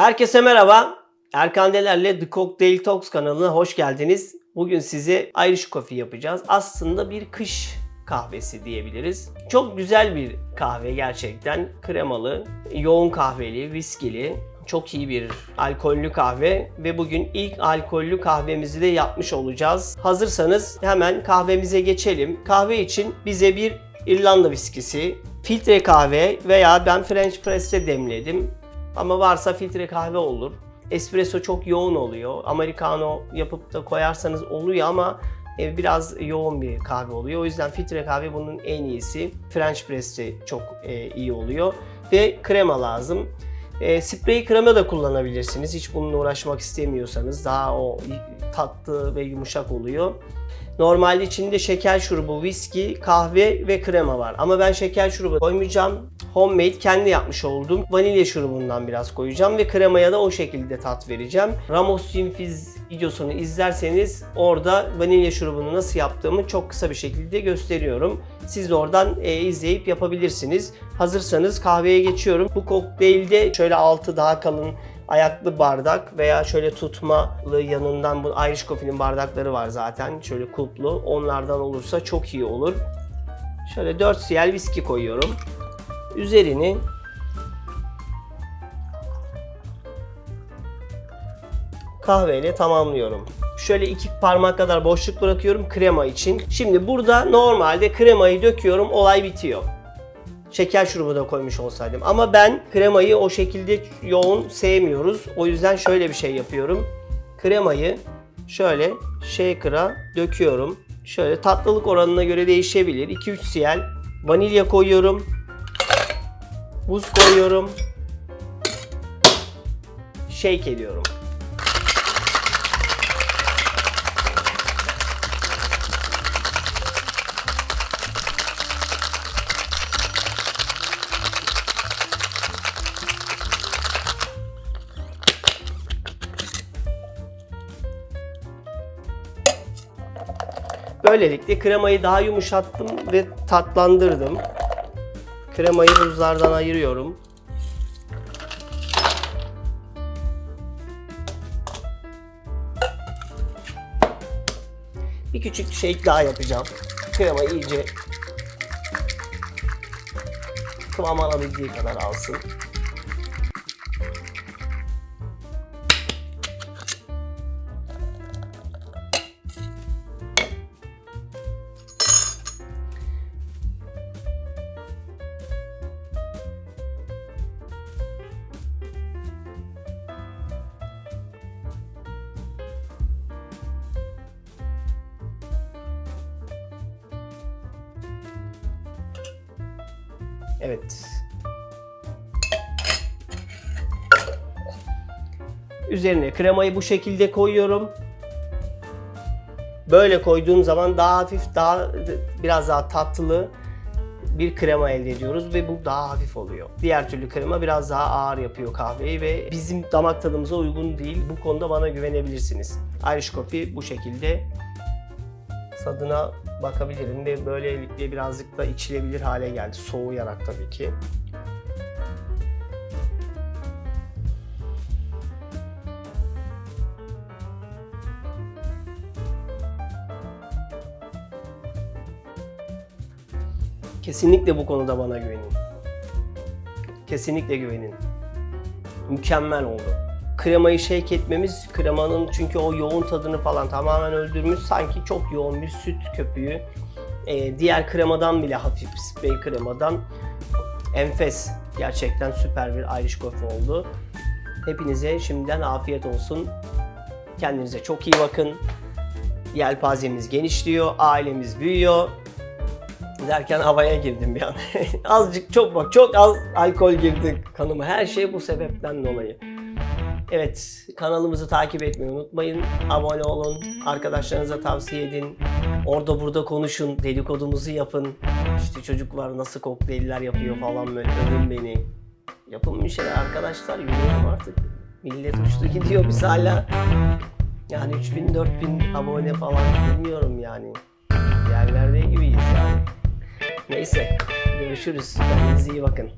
Herkese merhaba. Erkan Deler'le The Cocktail Talks kanalına hoş geldiniz. Bugün size Irish Coffee yapacağız. Aslında bir kış kahvesi diyebiliriz. Çok güzel bir kahve gerçekten. Kremalı, yoğun kahveli, viskili. Çok iyi bir alkollü kahve ve bugün ilk alkollü kahvemizi de yapmış olacağız. Hazırsanız hemen kahvemize geçelim. Kahve için bize bir İrlanda viskisi, filtre kahve veya ben French press'te demledim. Ama varsa filtre kahve olur. Espresso çok yoğun oluyor. Americano yapıp da koyarsanız oluyor ama e, biraz yoğun bir kahve oluyor. O yüzden filtre kahve bunun en iyisi. French press'te çok e, iyi oluyor. Ve krema lazım. E, sprey krema da kullanabilirsiniz. Hiç bununla uğraşmak istemiyorsanız daha o tatlı ve yumuşak oluyor. Normalde içinde şeker şurubu, viski, kahve ve krema var. Ama ben şeker şurubu koymayacağım. Homemade kendi yapmış olduğum vanilya şurubundan biraz koyacağım ve kremaya da o şekilde tat vereceğim. Ramos Cinfiz videosunu izlerseniz orada vanilya şurubunu nasıl yaptığımı çok kısa bir şekilde gösteriyorum. Siz de oradan e, izleyip yapabilirsiniz. Hazırsanız kahveye geçiyorum. Bu kokteylde şöyle altı daha kalın ayaklı bardak veya şöyle tutmalı yanından bu Irish Coffee'nin bardakları var zaten. Şöyle kulplu. Onlardan olursa çok iyi olur. Şöyle 4 cl viski koyuyorum. Üzerini kahveyle tamamlıyorum. Şöyle iki parmak kadar boşluk bırakıyorum krema için. Şimdi burada normalde kremayı döküyorum olay bitiyor şeker şurubu da koymuş olsaydım. Ama ben kremayı o şekilde yoğun sevmiyoruz. O yüzden şöyle bir şey yapıyorum. Kremayı şöyle shaker'a döküyorum. Şöyle tatlılık oranına göre değişebilir. 2-3 cl vanilya koyuyorum. Buz koyuyorum. Shake ediyorum. Böylelikle kremayı daha yumuşattım ve tatlandırdım. Kremayı buzlardan ayırıyorum. Bir küçük shake daha yapacağım. Krema iyice kıvam alabildiği kadar alsın. Evet. Üzerine kremayı bu şekilde koyuyorum. Böyle koyduğum zaman daha hafif, daha biraz daha tatlı bir krema elde ediyoruz ve bu daha hafif oluyor. Diğer türlü krema biraz daha ağır yapıyor kahveyi ve bizim damak tadımıza uygun değil. Bu konuda bana güvenebilirsiniz. Irish Coffee bu şekilde tadına bakabilirim ve böylelikle birazcık da içilebilir hale geldi. Soğuyarak tabii ki. Kesinlikle bu konuda bana güvenin. Kesinlikle güvenin. Mükemmel oldu. Kremayı shake etmemiz kremanın çünkü o yoğun tadını falan tamamen öldürmüş. Sanki çok yoğun bir süt köpüğü. Ee, diğer kremadan bile hafif spray kremadan enfes. Gerçekten süper bir Irish Coffee oldu. Hepinize şimdiden afiyet olsun. Kendinize çok iyi bakın. Yelpazemiz genişliyor, ailemiz büyüyor derken havaya girdim bir an. Azıcık çok bak çok az alkol girdi kanıma. Her şey bu sebepten dolayı. Evet kanalımızı takip etmeyi unutmayın. Abone olun. Arkadaşlarınıza tavsiye edin. Orada burada konuşun. Dedikodumuzu yapın. İşte çocuklar nasıl kokteyller yapıyor falan böyle övün beni. Yapın bir şeyler arkadaşlar. Yürüyelim artık. Millet uçtu gidiyor biz hala. Yani 3000 4000 abone falan bilmiyorum yani. Yerlerde gibiyiz yani. Neyse görüşürüz. Kendinize iyi bakın.